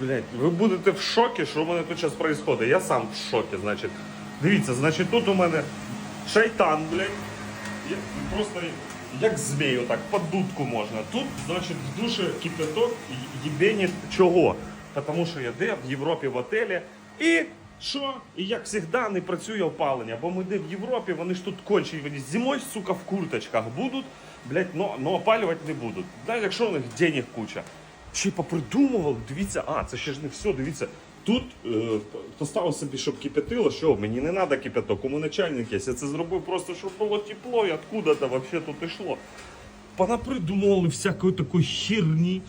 Блять, ви будете в шокі, що у мене тут зараз відбувається. Я сам в шокі, значить. Дивіться, значить, тут у мене шайтан, блядь. Просто як змій, отак, по дудку можна. Тут, значить, в душі кипяток єбенить чого? Тому що я де в Європі в отелі. І що? І як завжди не працює опалення, бо ми де в Європі, вони ж тут кончені, вони зимою, сука, в курточках будуть, блядь, но, но опалювати не будуть. Навіть якщо у них денег куча. Ще й попридумували, дивіться, а, це ще ж не все, дивіться. Тут е, поставив собі, щоб кипятило, що мені не треба кипяток, у мене чайник є. Я це зробив просто, щоб було тепло і откуда-то вообще тут йшло. Понапридумували всякої такої херні.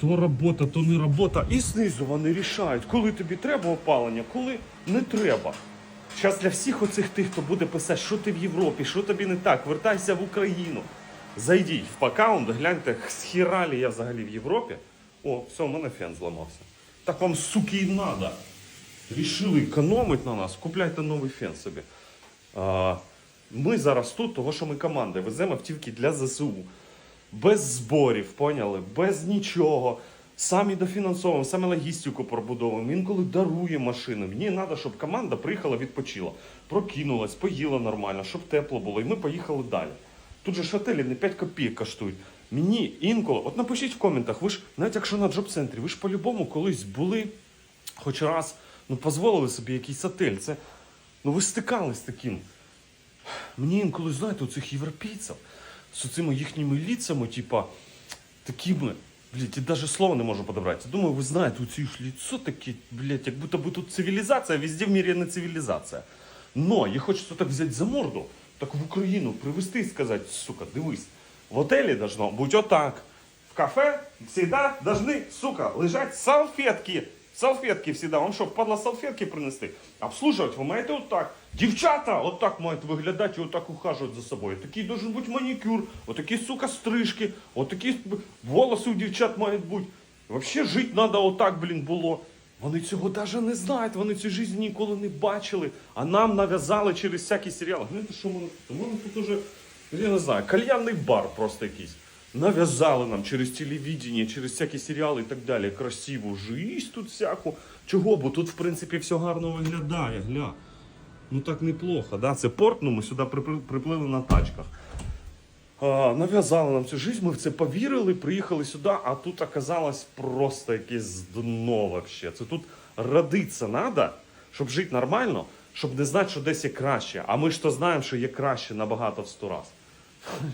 То робота, то не робота. І знизу вони рішають, коли тобі треба опалення, коли не треба. Зараз для всіх оцих тих, хто буде писати, що ти в Європі, що тобі не так, вертайся в Україну. Зайдіть в аккаунт, гляньте, схіралі я взагалі в Європі. О, все, у мене фен зламався. Так вам, суки, і надо. Рішили економити на нас, купляйте новий фен собі. А, ми зараз тут, того що ми команда, веземо автівки для ЗСУ. Без зборів, поняли? Без нічого. Самі дофінансовуємо, саме логістику пробудовуємо. Інколи дарує машини. Мені треба, щоб команда приїхала, відпочила, прокинулась, поїла нормально, щоб тепло було. І ми поїхали далі. Тут же ж готелі не 5 копійок коштують. Мені інколи, от напишіть в коментах, ви ж, навіть якщо на джоб-центрі, ви ж по-любому колись були, хоч раз, ну, дозволили собі якийсь отель. Це, ну ви стикались з таким. Мені інколи, знаєте, у цих європейців з цими їхніми ліцями, типа, такими, блядь, я навіть слова не можу подобрати. Думаю, ви знаєте, у ж ліцо таке, блядь, як будто би тут цивілізація, а везде в мірі не цивілізація. Но їх хочеться так взяти за морду, так в Україну привезти і сказати, сука, дивись, в готелі должно бути отак. В кафе всегда должны, сука, лежать салфетки. Салфетки всегда. Вам що, падла салфетки принести? Обслужувати ви маєте отак. Дівчата отак мають виглядати і отак ухажувати за собою. Такий должен бути манікюр, отакі, сука, стрижки, отакі волоси у дівчат мають бути. Вообще жити треба отак, блін, було. Вони цього навіть не знають, вони цю життя ніколи не бачили, а нам нав'язали через всякі серіали. Знаєте, що мене тут? Уже, я не знаю, кальянний бар просто якийсь. Нав'язали нам через телевідення, через всякі серіали і так далі. Красиву жизнь тут всяку. Чого? Бо тут, в принципі, все гарно виглядає, гля. Ну так неплохо, да? Це порт, ну ми сюди припли- приплили на тачках. Нав'язали нам цю жизнь, ми в це повірили, приїхали сюди, а тут оказалось просто якесь дно вообще. Це тут родиться треба, щоб жити нормально, щоб не знати, що десь є краще. А ми ж то знаємо, що є краще набагато в сто раз.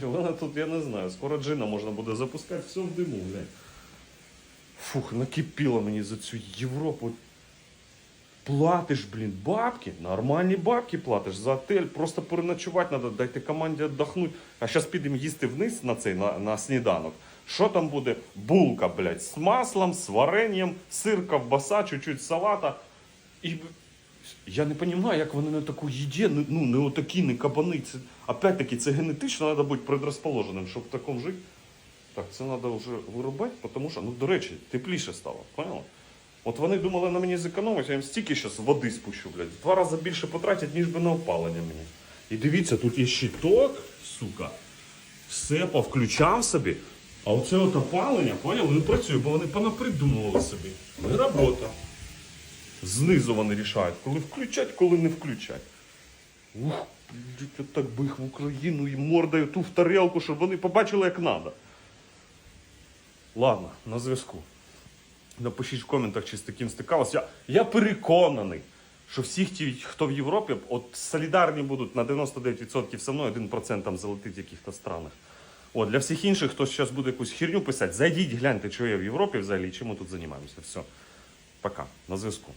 Вона тут, я не знаю, скоро джина можна буде запускати все в диму, блядь. Фух, накипіло мені за цю Європу. Платиш, блін, бабки, нормальні бабки платиш за отель, просто переночувати треба, дайте команді віддохнути. А зараз підемо їсти вниз на цей на, на сніданок. Що там буде? Булка, блядь, з маслом, з варенням, сир, ковбаса, чуть-чуть салата. І я не розумію, як вони на таку їді, не- ну не отакі, не кабани. Опять-таки, це генетично треба бути предрозположеним, щоб в такому жити. Так, це треба вже вирубати, тому що, ну, до речі, тепліше стало, поняла? От вони думали на мені зекономити, я їм стільки зараз води спущу, блядь. Два рази більше потратять, ніж би на опалення мені. І дивіться, тут є щиток, сука. Все повключав собі. А оце от опалення, поняли, не працює, бо вони понапридумували собі. Не робота. Знизу вони рішають, коли включать, коли не включать. Ух, от так би їх в Україну і мордою ту в тарелку, щоб вони побачили, як треба. Ладно, на зв'язку. Напишіть в коментах, чи з таким стикалися. Я, я переконаний, що всі ті, хто в Європі, от солідарні будуть на 99% со мною, 1% там залетить в якихось странах. От, для всіх інших, хто зараз буде якусь херню писати, зайдіть, гляньте, що я в Європі взагалі, чим ми тут займаємося. Все. Пока. На зв'язку.